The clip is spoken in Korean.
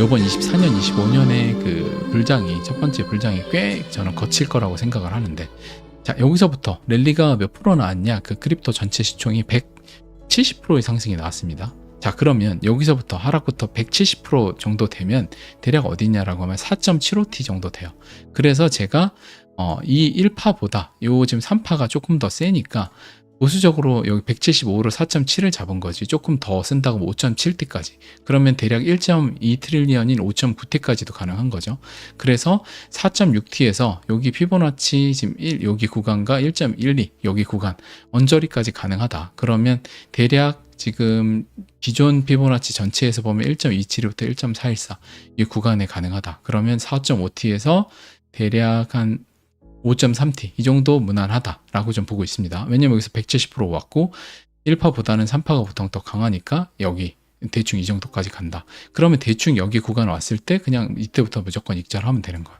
요번 24년, 25년의 그 불장이 첫 번째 불장이 꽤 저는 거칠 거라고 생각을 하는데 자 여기서부터 랠리가 몇 프로 나왔냐 그 크립토 전체 시총이 170%의 상승이 나왔습니다. 자 그러면 여기서부터 하락부터 170% 정도 되면 대략 어디냐라고 하면 4.75T 정도 돼요. 그래서 제가 어, 이 1파보다 요 지금 3파가 조금 더 세니까 보수적으로 여기 175로 4.7을 잡은 거지. 조금 더 쓴다고 5.7T까지. 그러면 대략 1.2 트릴리언인 5.9T까지도 가능한 거죠. 그래서 4.6T에서 여기 피보나치 지금 1 여기 구간과 1.12 여기 구간 언저리까지 가능하다. 그러면 대략 지금 기존 피보나치 전체에서 보면 1.27부터 1.414 이 구간에 가능하다. 그러면 4.5T에서 대략 한 5.3T 이 정도 무난하다라고 좀 보고 있습니다. 왜냐면 여기서 170% 왔고 1파보다는 3파가 보통 더 강하니까 여기 대충 이 정도까지 간다. 그러면 대충 여기 구간 왔을 때 그냥 이때부터 무조건 익절하면 되는 거예요.